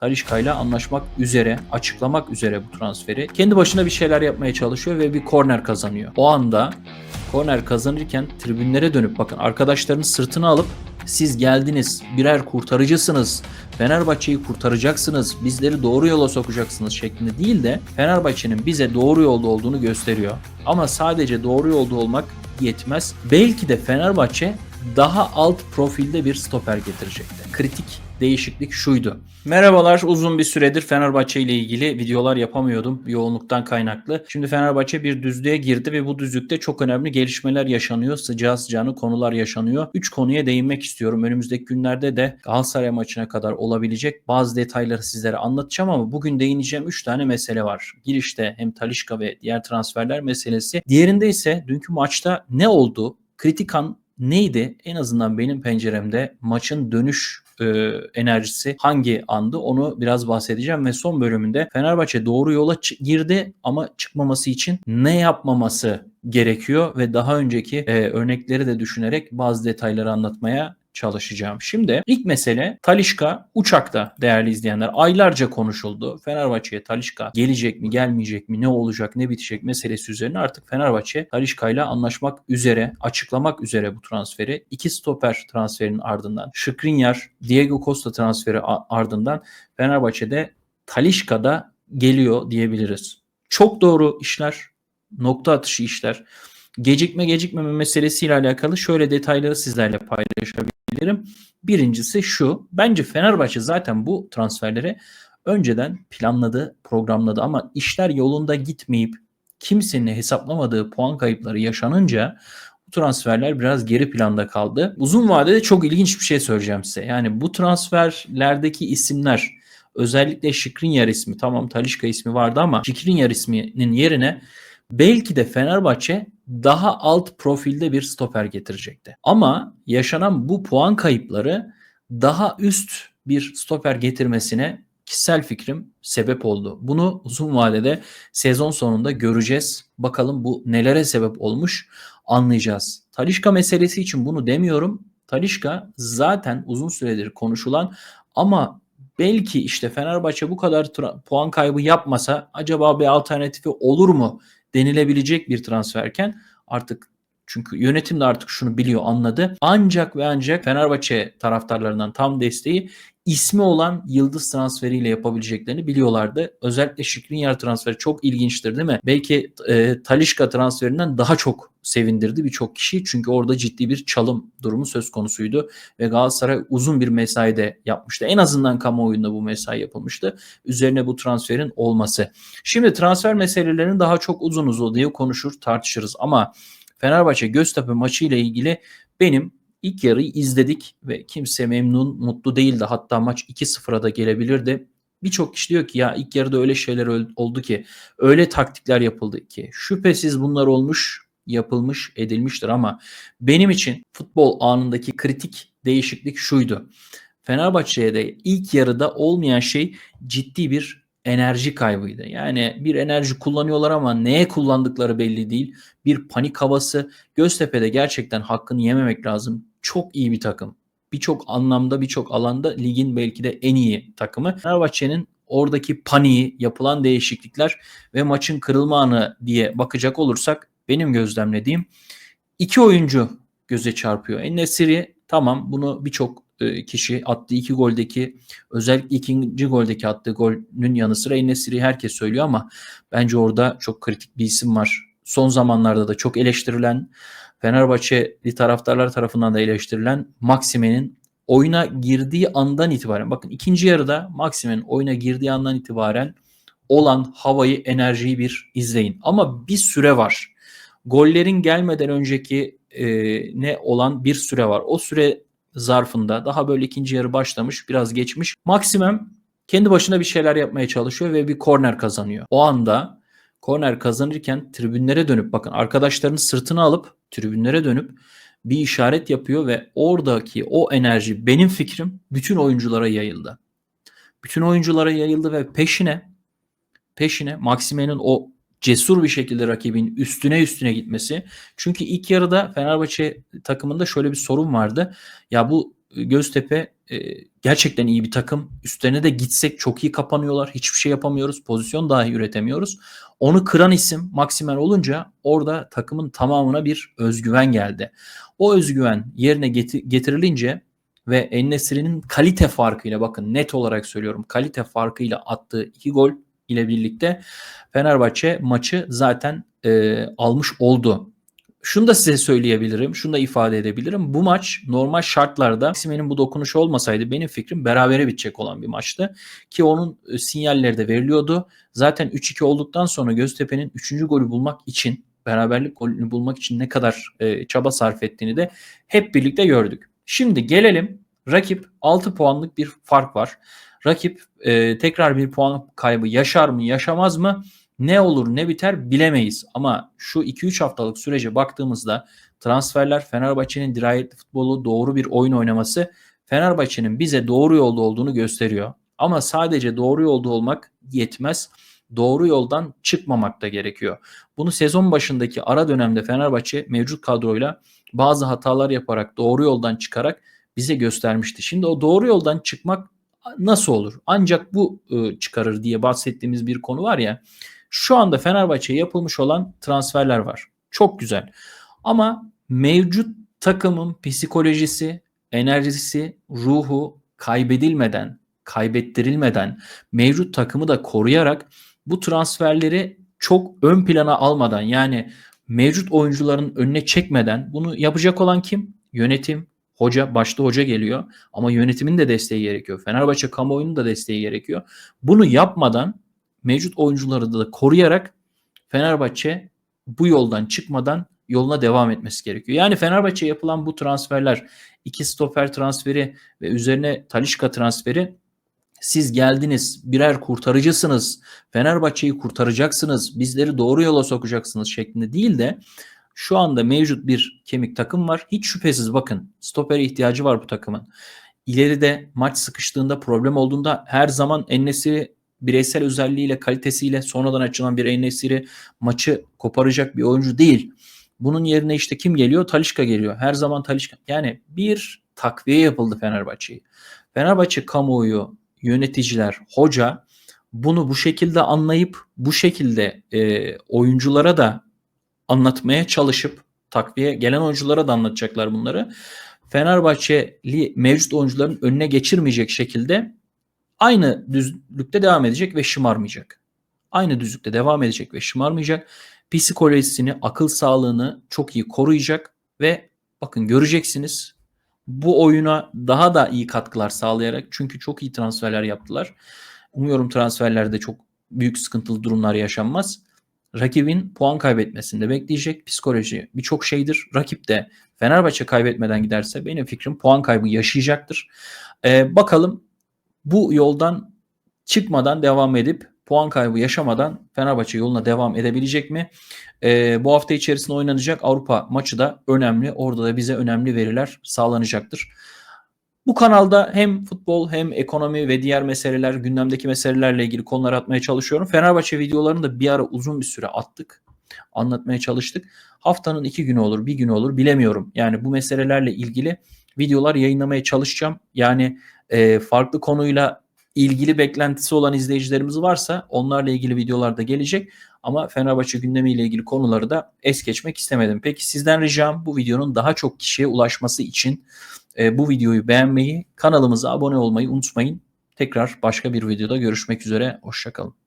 Talişka'yla anlaşmak üzere, açıklamak üzere bu transferi. Kendi başına bir şeyler yapmaya çalışıyor ve bir korner kazanıyor. O anda korner kazanırken tribünlere dönüp bakın arkadaşlarının sırtını alıp siz geldiniz, birer kurtarıcısınız, Fenerbahçe'yi kurtaracaksınız, bizleri doğru yola sokacaksınız şeklinde değil de Fenerbahçe'nin bize doğru yolda olduğunu gösteriyor. Ama sadece doğru yolda olmak yetmez. Belki de Fenerbahçe daha alt profilde bir stoper getirecekti. Kritik değişiklik şuydu. Merhabalar uzun bir süredir Fenerbahçe ile ilgili videolar yapamıyordum yoğunluktan kaynaklı. Şimdi Fenerbahçe bir düzlüğe girdi ve bu düzlükte çok önemli gelişmeler yaşanıyor. Sıcağı sıcağına konular yaşanıyor. 3 konuya değinmek istiyorum. Önümüzdeki günlerde de Galatasaray maçına kadar olabilecek bazı detayları sizlere anlatacağım ama bugün değineceğim 3 tane mesele var. Girişte hem Talişka ve diğer transferler meselesi. Diğerinde ise dünkü maçta ne oldu? Kritik an neydi? En azından benim penceremde maçın dönüş e, enerjisi hangi andı onu biraz bahsedeceğim ve son bölümünde Fenerbahçe doğru yola girdi ama çıkmaması için ne yapmaması gerekiyor ve daha önceki e, örnekleri de düşünerek bazı detayları anlatmaya çalışacağım. Şimdi ilk mesele Talişka uçakta değerli izleyenler aylarca konuşuldu. Fenerbahçe'ye Talişka gelecek mi gelmeyecek mi ne olacak ne bitecek meselesi üzerine artık Fenerbahçe Talişka ile anlaşmak üzere açıklamak üzere bu transferi. iki stoper transferinin ardından Skriniar, Diego Costa transferi ardından Fenerbahçe'de Talişka'da geliyor diyebiliriz. Çok doğru işler, nokta atışı işler. Gecikme gecikmeme meselesiyle alakalı şöyle detayları sizlerle paylaşabilirim. Birincisi şu. Bence Fenerbahçe zaten bu transferleri önceden planladı, programladı ama işler yolunda gitmeyip kimsenin hesaplamadığı puan kayıpları yaşanınca bu transferler biraz geri planda kaldı. Uzun vadede çok ilginç bir şey söyleyeceğim size. Yani bu transferlerdeki isimler özellikle Skriniar ismi tamam Talişka ismi vardı ama Skriniar isminin yerine belki de Fenerbahçe daha alt profilde bir stoper getirecekti. Ama yaşanan bu puan kayıpları daha üst bir stoper getirmesine kişisel fikrim sebep oldu. Bunu uzun vadede sezon sonunda göreceğiz. Bakalım bu nelere sebep olmuş anlayacağız. Talişka meselesi için bunu demiyorum. Talişka zaten uzun süredir konuşulan ama belki işte Fenerbahçe bu kadar puan kaybı yapmasa acaba bir alternatifi olur mu denilebilecek bir transferken artık çünkü yönetim de artık şunu biliyor, anladı. Ancak ve ancak Fenerbahçe taraftarlarından tam desteği ismi olan yıldız transferiyle yapabileceklerini biliyorlardı. Özellikle Skriniar transferi çok ilginçtir değil mi? Belki e, Talişka transferinden daha çok sevindirdi birçok kişi. Çünkü orada ciddi bir çalım durumu söz konusuydu. Ve Galatasaray uzun bir mesai de yapmıştı. En azından kamuoyunda bu mesai yapılmıştı. Üzerine bu transferin olması. Şimdi transfer meselelerini daha çok uzun uzadıya konuşur, tartışırız ama Fenerbahçe Göztepe maçı ile ilgili benim ilk yarıyı izledik ve kimse memnun, mutlu değildi. Hatta maç 2-0'a da gelebilirdi. Birçok kişi diyor ki ya ilk yarıda öyle şeyler oldu ki, öyle taktikler yapıldı ki. Şüphesiz bunlar olmuş, yapılmış, edilmiştir ama benim için futbol anındaki kritik değişiklik şuydu. Fenerbahçe'ye de ilk yarıda olmayan şey ciddi bir enerji kaybıydı. Yani bir enerji kullanıyorlar ama neye kullandıkları belli değil. Bir panik havası. Göztepe'de gerçekten hakkını yememek lazım. Çok iyi bir takım. Birçok anlamda, birçok alanda ligin belki de en iyi takımı. Fenerbahçe'nin oradaki paniği, yapılan değişiklikler ve maçın kırılma anı diye bakacak olursak benim gözlemlediğim iki oyuncu göze çarpıyor. En-Nesyri tamam bunu birçok kişi attığı iki goldeki özellikle ikinci goldeki attığı golün yanı sıra En-Nesyri herkes söylüyor ama bence orada çok kritik bir isim var. Son zamanlarda da çok eleştirilen Fenerbahçeli taraftarlar tarafından da eleştirilen Maxime'nin oyuna girdiği andan itibaren bakın ikinci yarıda Maxime'nin oyuna girdiği andan itibaren olan havayı, enerjiyi bir izleyin. Ama bir süre var. Gollerin gelmeden önceki e, ne olan bir süre var. O süre zarfında daha böyle ikinci yarı başlamış, biraz geçmiş. Maximum kendi başına bir şeyler yapmaya çalışıyor ve bir korner kazanıyor. O anda korner kazanırken tribünlere dönüp bakın arkadaşlarının sırtını alıp tribünlere dönüp bir işaret yapıyor ve oradaki o enerji benim fikrim bütün oyunculara yayıldı. Bütün oyunculara yayıldı ve peşine peşine Maxime'nin o cesur bir şekilde rakibin üstüne üstüne gitmesi. Çünkü ilk yarıda Fenerbahçe takımında şöyle bir sorun vardı. Ya bu e, Göztepe e, gerçekten iyi bir takım. Üstlerine de gitsek çok iyi kapanıyorlar. Hiçbir şey yapamıyoruz. Pozisyon dahi üretemiyoruz. Onu kıran isim Maksimen olunca orada takımın tamamına bir özgüven geldi. O özgüven yerine geti- getirilince ve Ennesiri'nin kalite farkıyla bakın net olarak söylüyorum kalite farkıyla attığı iki gol ile birlikte Fenerbahçe maçı zaten e, almış oldu. Şunu da size söyleyebilirim, şunu da ifade edebilirim. Bu maç normal şartlarda Maksimen'in bu dokunuşu olmasaydı benim fikrim berabere bitecek olan bir maçtı. Ki onun e, sinyalleri de veriliyordu. Zaten 3-2 olduktan sonra Göztepe'nin 3. golü bulmak için, beraberlik golünü bulmak için ne kadar e, çaba sarf ettiğini de hep birlikte gördük. Şimdi gelelim rakip 6 puanlık bir fark var. Rakip e, tekrar bir puan kaybı yaşar mı yaşamaz mı? Ne olur ne biter bilemeyiz. Ama şu 2-3 haftalık sürece baktığımızda transferler Fenerbahçe'nin dirayetli futbolu doğru bir oyun oynaması Fenerbahçe'nin bize doğru yolda olduğunu gösteriyor. Ama sadece doğru yolda olmak yetmez. Doğru yoldan çıkmamak da gerekiyor. Bunu sezon başındaki ara dönemde Fenerbahçe mevcut kadroyla bazı hatalar yaparak doğru yoldan çıkarak bize göstermişti. Şimdi o doğru yoldan çıkmak nasıl olur? Ancak bu e, çıkarır diye bahsettiğimiz bir konu var ya. Şu anda Fenerbahçe'ye yapılmış olan transferler var. Çok güzel. Ama mevcut takımın psikolojisi, enerjisi, ruhu kaybedilmeden, kaybettirilmeden, mevcut takımı da koruyarak bu transferleri çok ön plana almadan yani mevcut oyuncuların önüne çekmeden bunu yapacak olan kim? Yönetim, hoca, başta hoca geliyor ama yönetimin de desteği gerekiyor. Fenerbahçe kamuoyunun da desteği gerekiyor. Bunu yapmadan mevcut oyuncuları da koruyarak Fenerbahçe bu yoldan çıkmadan yoluna devam etmesi gerekiyor. Yani Fenerbahçe yapılan bu transferler, iki stoper transferi ve üzerine Talişka transferi siz geldiniz birer kurtarıcısınız. Fenerbahçe'yi kurtaracaksınız. Bizleri doğru yola sokacaksınız şeklinde değil de şu anda mevcut bir kemik takım var. Hiç şüphesiz bakın stopere ihtiyacı var bu takımın. İleride maç sıkıştığında problem olduğunda her zaman Ennesi bireysel özelliğiyle kalitesiyle sonradan açılan bir Enesiri maçı koparacak bir oyuncu değil. Bunun yerine işte kim geliyor? Talişka geliyor. Her zaman Talişka. Yani bir takviye yapıldı Fenerbahçe'yi. Fenerbahçe kamuoyu, yöneticiler, hoca bunu bu şekilde anlayıp bu şekilde e, oyunculara da anlatmaya çalışıp takviye gelen oyunculara da anlatacaklar bunları. Fenerbahçeli mevcut oyuncuların önüne geçirmeyecek şekilde aynı düzlükte devam edecek ve şımarmayacak. Aynı düzlükte devam edecek ve şımarmayacak. Psikolojisini, akıl sağlığını çok iyi koruyacak ve bakın göreceksiniz bu oyuna daha da iyi katkılar sağlayarak çünkü çok iyi transferler yaptılar. Umuyorum transferlerde çok büyük sıkıntılı durumlar yaşanmaz. Rakibin puan kaybetmesini de bekleyecek. Psikoloji birçok şeydir. Rakip de Fenerbahçe kaybetmeden giderse benim fikrim puan kaybı yaşayacaktır. Ee, bakalım bu yoldan çıkmadan devam edip puan kaybı yaşamadan Fenerbahçe yoluna devam edebilecek mi? Ee, bu hafta içerisinde oynanacak Avrupa maçı da önemli. Orada da bize önemli veriler sağlanacaktır. Bu kanalda hem futbol hem ekonomi ve diğer meseleler, gündemdeki meselelerle ilgili konular atmaya çalışıyorum. Fenerbahçe videolarını da bir ara uzun bir süre attık. Anlatmaya çalıştık. Haftanın iki günü olur, bir günü olur bilemiyorum. Yani bu meselelerle ilgili videolar yayınlamaya çalışacağım. Yani e, farklı konuyla ilgili beklentisi olan izleyicilerimiz varsa onlarla ilgili videolar da gelecek. Ama Fenerbahçe gündemiyle ilgili konuları da es geçmek istemedim. Peki sizden ricam bu videonun daha çok kişiye ulaşması için e, bu videoyu beğenmeyi, kanalımıza abone olmayı unutmayın. Tekrar başka bir videoda görüşmek üzere. Hoşçakalın.